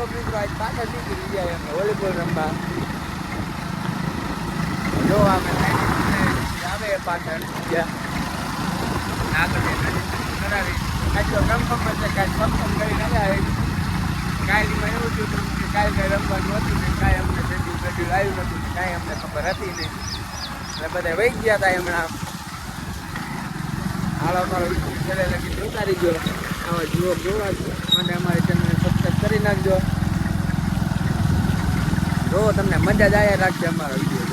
હાલો મિત્રો, આજ પાછળ નીકળી ગયા એમ. વોલીબોલ રમવા. જો અમે આવે પાછળ. આગળ કરાવી આજ તો કન્ફર્મ છે કાંઈ કન્ફર્મ કરીને આવ્યા મેં એવું થયું કે કાલ કાંઈ રમવાનું હતું ને કાંઈ અમને શેડ્યુલ શેડ્યુલ આવ્યું નતું ને કાંઈ અમને ખબર હતી નહીં. એટલે બધા વહી ગયા હતા હમણાં. હાલો મારો વીડિયો છેલ્લે લગી ઉતારી ગયો આવા જુઓ, જોવા અને અમારી ચેનલને સબસ્ક્રાઈબ કરી નાખજો. જો તમને મજા જ આવ્યા રાખશે અમારો વીડિયો.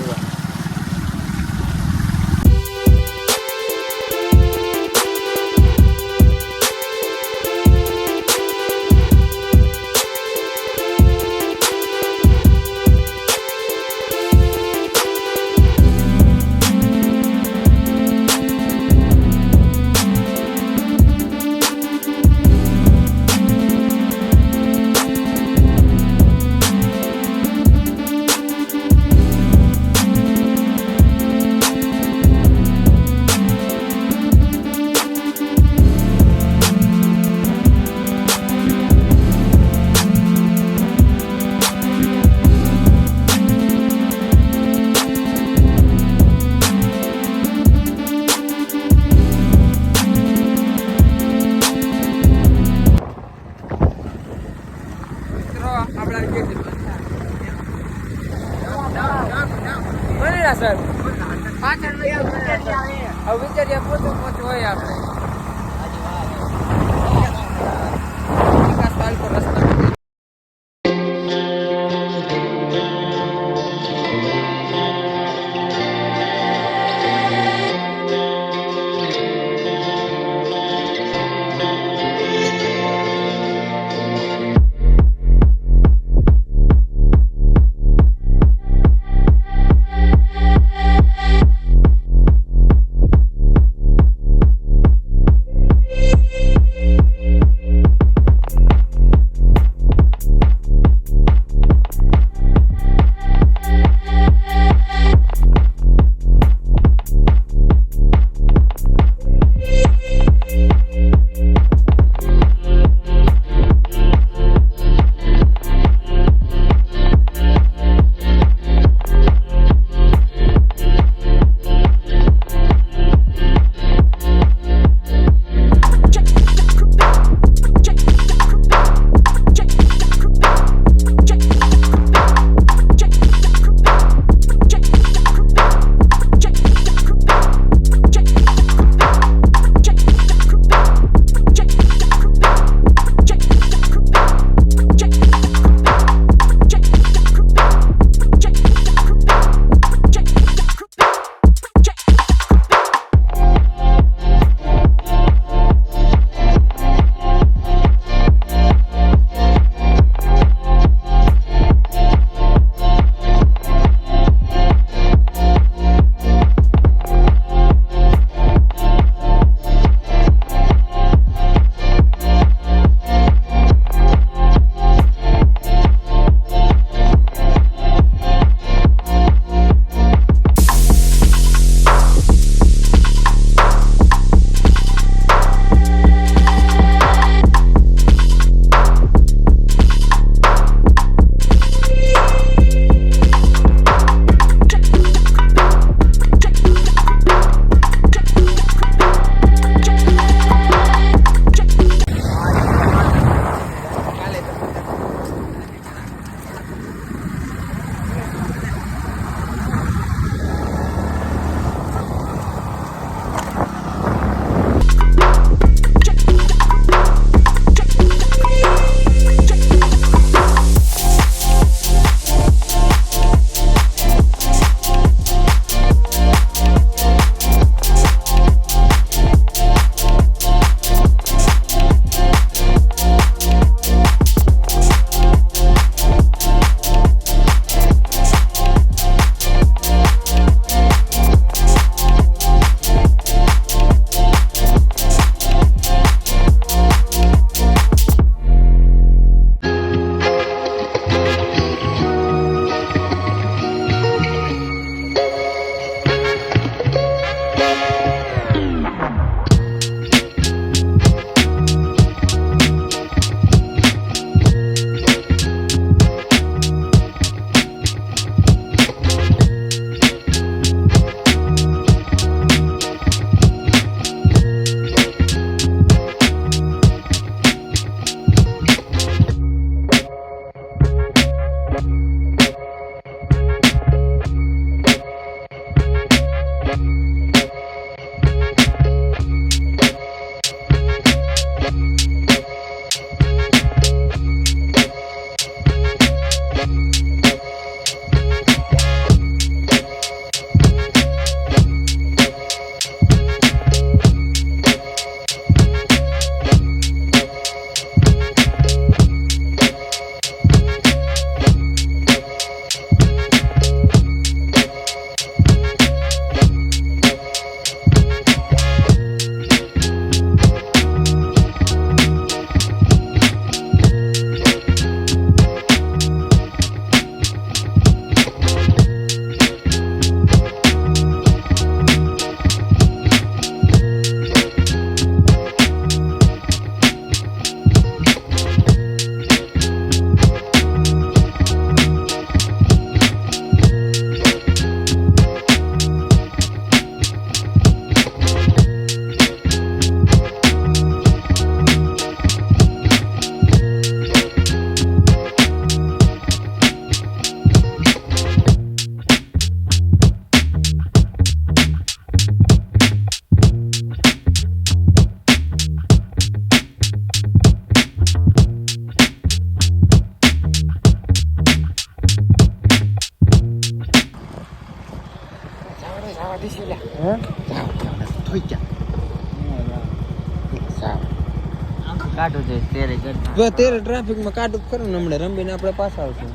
જો તેરે ટ્રાફિકમાં જ ખરું ને હમણાં. રમીને આપણે પાછા આવશું.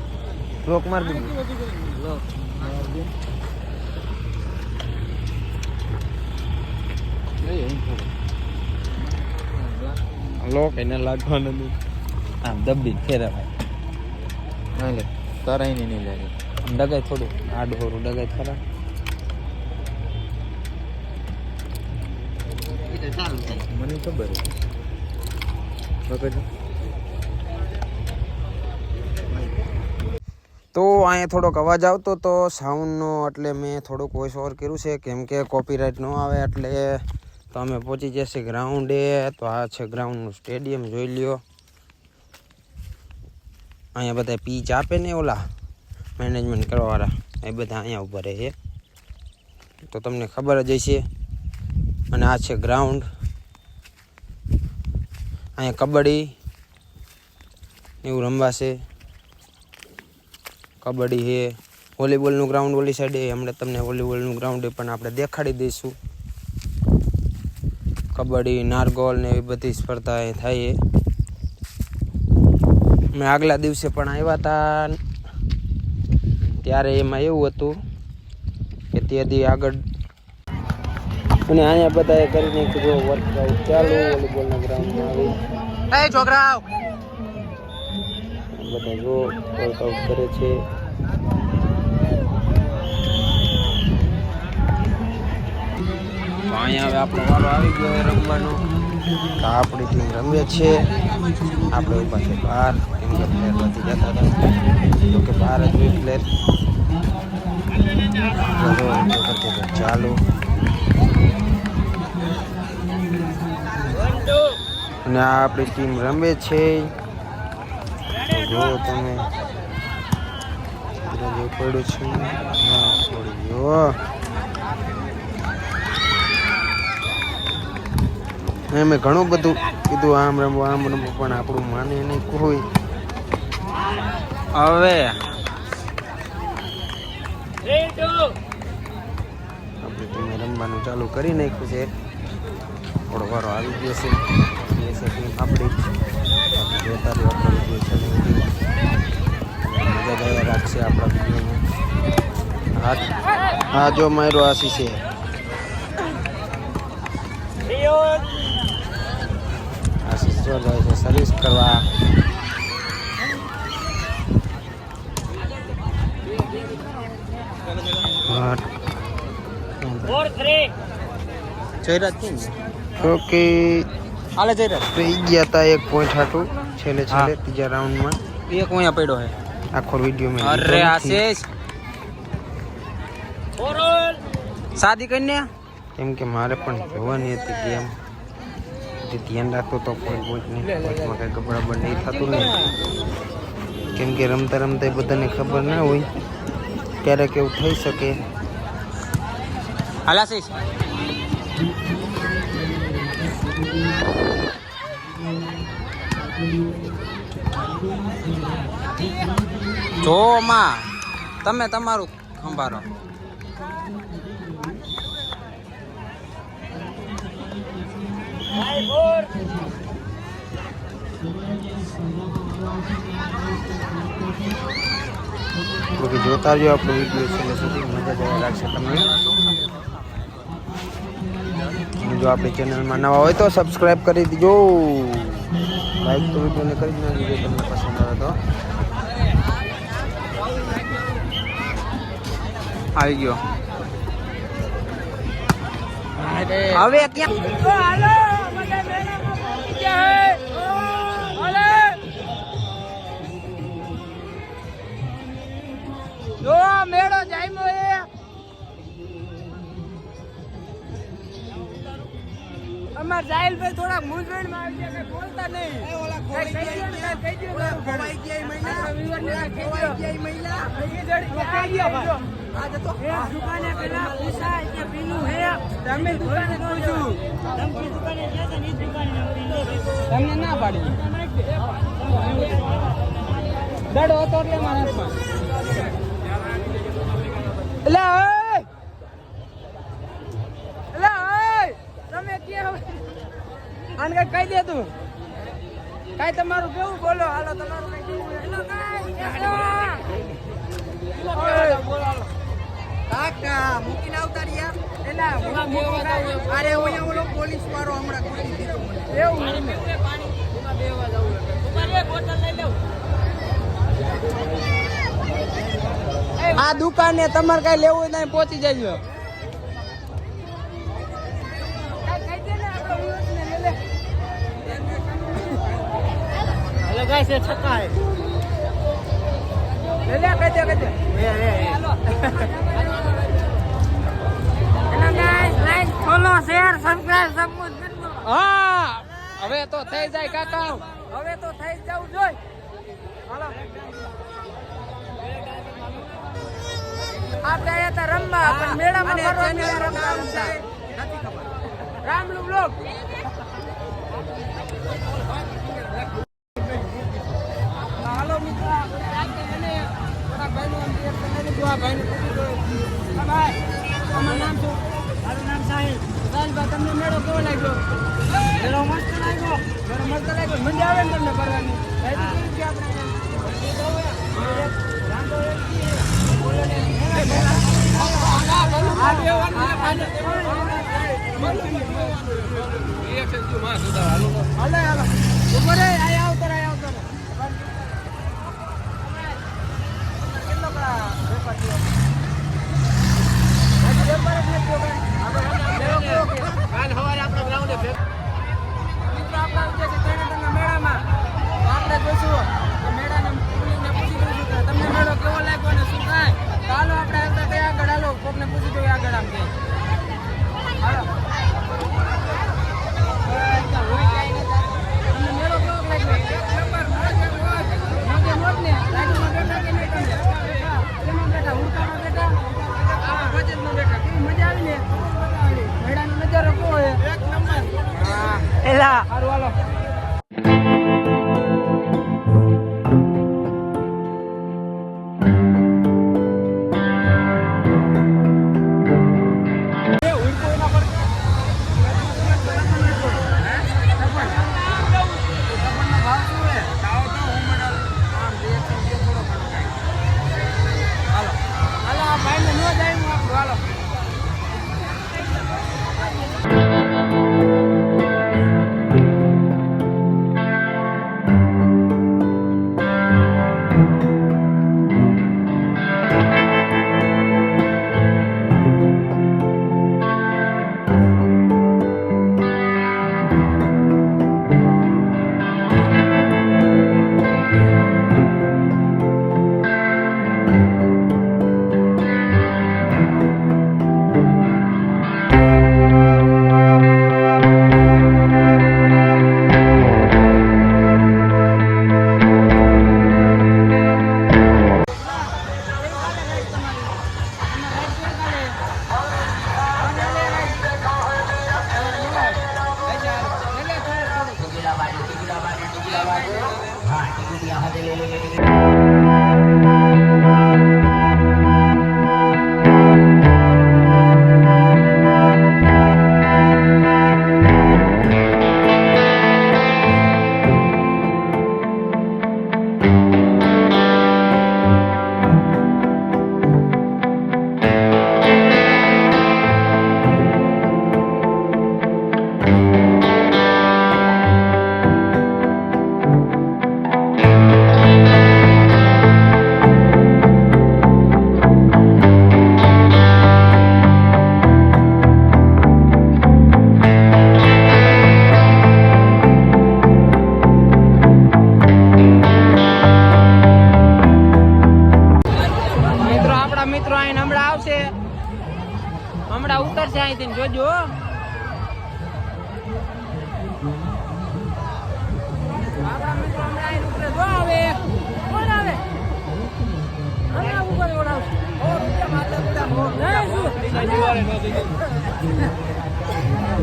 રોક માર દીધું લોક એને લાગવાનું નથી આમ દબી ફેરવાય લે તરાઈ ને નહીં લાગે. ડગાય થોડું. આડ હોરું ડગાય ખરા. મને ખબર છે. તો અહીંયા થોડોક અવાજ આવતો તો સાઉન્ડનો એટલે મેં થોડુંક વોઇસ ઓવર કર્યું છે. કેમ કે કોપીરાઇટ ન આવે એટલે તો અમે પહોંચી જશે ગ્રાઉન્ડે તો આ છે ગ્રાઉન્ડનું સ્ટેડિયમ જોઈ લ્યો. અહીંયા બધા પીચ આપે ને ઓલા મેનેજમેન્ટ કરવાવાળા. એ બધા અહીંયા ઊભા રહે તો તમને ખબર જ હશે. અને આ છે ગ્રાઉન્ડ અહીંયા કબડ્ડી એવું રમવાશે. કબડ્ડી છે, વોલીબોલનું ગ્રાઉન્ડ ઓલી સાઈડે હમણાં તમને વોલીબોલનું ગ્રાઉન્ડ પણ આપણે દેખાડી દઈશું. કબડ્ડી, નારગોલ ને એવી બધી સ્પર્ધા એ થાય મેં આગલા દિવસે પણ આવ્યા હતા ત્યારે એમાં એવું હતું કે ત્યાંથી આગળ અને અહીંયા બધાએ કરી કીધું વર્કઆઉટ ચાલુ, વોલીબોલના ગ્રાઉન્ડમાં આવી. છોકરાઓ! બધા જો વર્કઆઉટ કરે છે. અહીંયા તો આપણી ટીમ રમે છે. આપણે ઊભા છે બહાર. કેમ કે પ્લેયર નથી જતા હતા તો કે બહાર જ હોય પ્લેયર ચાલુ. અને આ આપણી ટીમ રમે છે. જુઓ તમે. જે પડ્યું છે. મેં મેં ઘણું બધું કીધું આમ રમવું આમ રમવું પણ આપણું માને નહીં કોઈ. હવે. આપણે તમે રમવાનું ચાલુ કરી નાખ્યું છે. થોડો વારો આવી ગયો છે. છે ટીમ આપણી જોતા રહ્યો આપણો વીડિયો છે મજા ગયા રાખશે આપણા વિડીયોને હા જો મારો આશી છે આશીષ જો છે સર્વિસ કરવા. હા. જયરાજ કે છે? ઓકે. રહ્યા રહી ગયા હતા એક પોઈન્ટ હાટું છેલ્લે છેલ્લે ત્રીજા રાઉન્ડમાં એક અહીંયા પડ્યો હે. આખો વીડિયો મેં અરે. આશીષ શાદી કરીને કેમ કે મારે પણ જોવાની હતી ગેમ. જે ધ્યાન રાખતો તો કોઈ પોઈન્ટ નહીં. પોઈન્ટમાં કંઈ ગભરાબર નહીં થતું નહીં કેમ કે રમતા રમતા એ બધાને ખબર ના હોય. ક્યારેક એવું થઈ શકે. હાલ આશીષ જો, માં, તમે તમારું બાકી જોતા રહ્યો આપણો વીડિયો છેલ્લે સુધી મજા જવા લાગશે તમને. અને જો આપણી ચેનલમાં નવા હોય તો સબસ્ક્રાઈબ કરી દીજો. લાઈક તો વિડીયોને કરી નાખજો તમને પસંદ આવે તો. આવી ગયો. હવે મેળો અમાર જાહેલ ભાઈ થોડા મૂંઝવણમાં આવી ગયા બોલતા નહીં. પૂછ્યું તમને ના પાડી. દડો હતો એટલે હાથમાં. એટલે કહી દે તું. કાંઈ તમારું કેવું બોલો? હાલો તમારું કઈ કેવું કાકા મૂકીને આવતા રહ્યા? એલા હું કાંઈ. અરે અહીંયા ઓલો પોલીસ વાળો હમણાં ખોલી દીધો એવું. આ દુકાને તમારે કઈ લેવું નહીં પહોંચી જજો. હેલો ગાઈસ એ છક્કા હે લે લે કહી દે કહી દે એ એ હા હવે તો થઈ જાય કાકા. હવે તો થઈ જવું જોઈ હાલો. આપણે આયા હતા રમવા પણ મેળામાં ફરવા છે. નથી ખબર રામલુ બ્લોક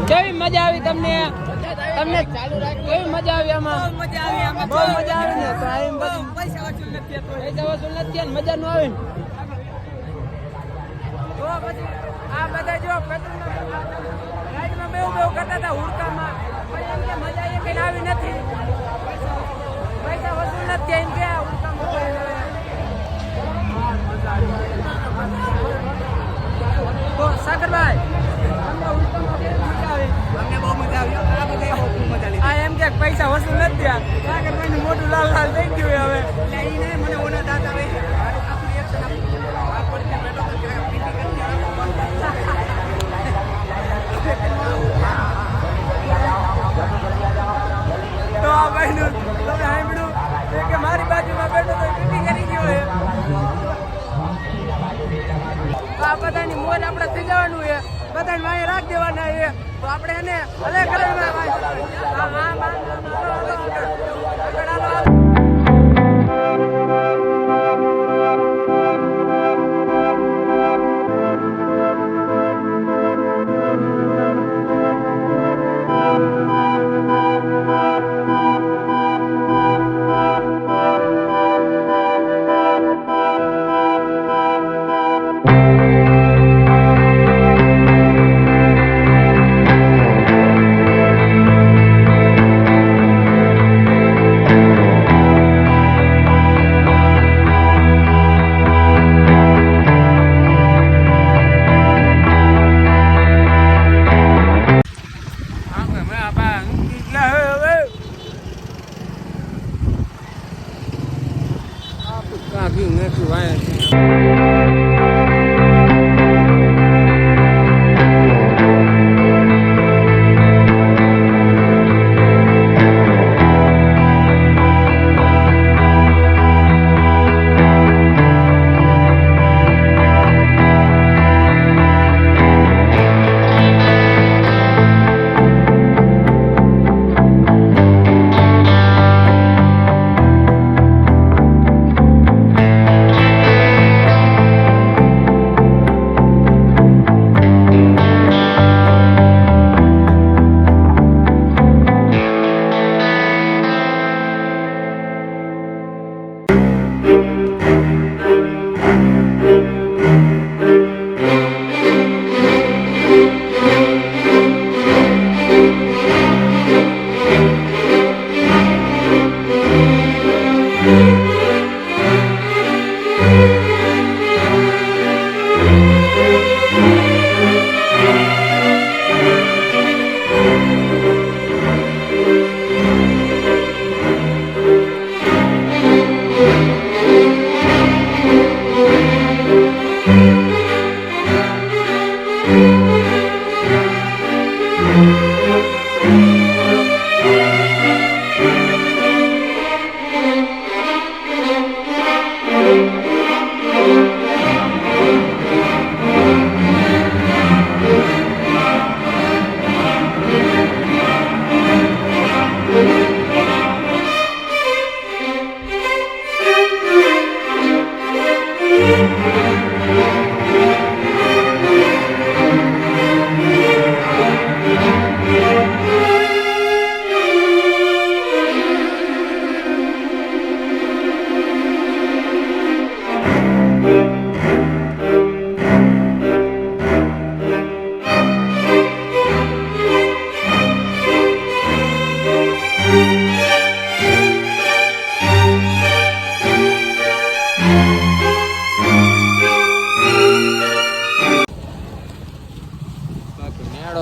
કેવી મજા આવી તમને? તમને કેવી મજા આવી આમાં? મજા આવી આમાં બહુ મજા આવી ને? તો બધું. પૈસા વસૂલ નથી પૈસા વસૂલ નથી મજા ન આવે આ બધા જો ગાડીમાં બેવ બેવ કરતા હતા હુડકામાં. પણ એમ કે મજા એ કઈ આવી નથી. પૈસા વસૂલ નથી એમ કે સાગરભાઈ. અમને બહુ મજા આવી. આ બધા બહુ મજા આવી આ એમ કે પૈસા વસૂલ નથી થયા. સાગરભાઈ મોટું લાલ લાલ થઈ ગયું બધાની મોર આપણે થઈ છે. બધાને વાય રાખ દેવાના છે. તો આપણે એને અલગ કલરમાં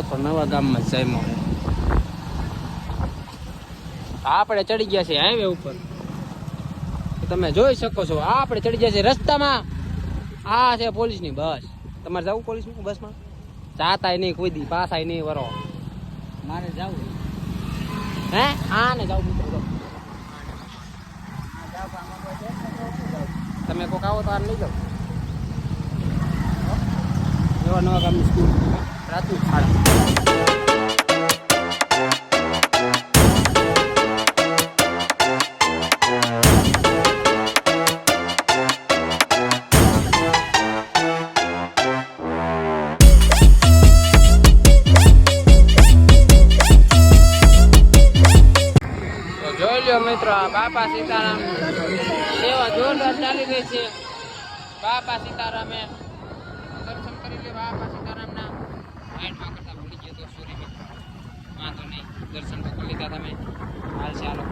તો નવા ગામમાં જ આપણે ચડી ગયા છે હાઈવે ઉપર. તમે જોઈ શકો છો આપણે ચડી ગયા છે રસ્તામાં. આ છે પોલીસની બસ. તમારે જવું પોલીસની બસમાં? જાતાય નહીં કોઈ દી પાસાય નહીં વરો. મારે જવું હે? આ ને જાવ મિત્રો તમે કોક આવો તો આ લઈ જાઓ. નવા નવા ગામની સ્કૂલ જોઈ લ્યો મિત્રો બાપા સીતારામ સેવા જોરદાર ચાલી રહી છે. બાપા સીતારામે દર્શન કરી લે બાપા સીતારામના સાઈડમાં કરતા ભૂલી ગયો તો સોરી મિત્રો વાંધો નહીં દર્શન કરી લીધા તમે. હાલ ચાલો.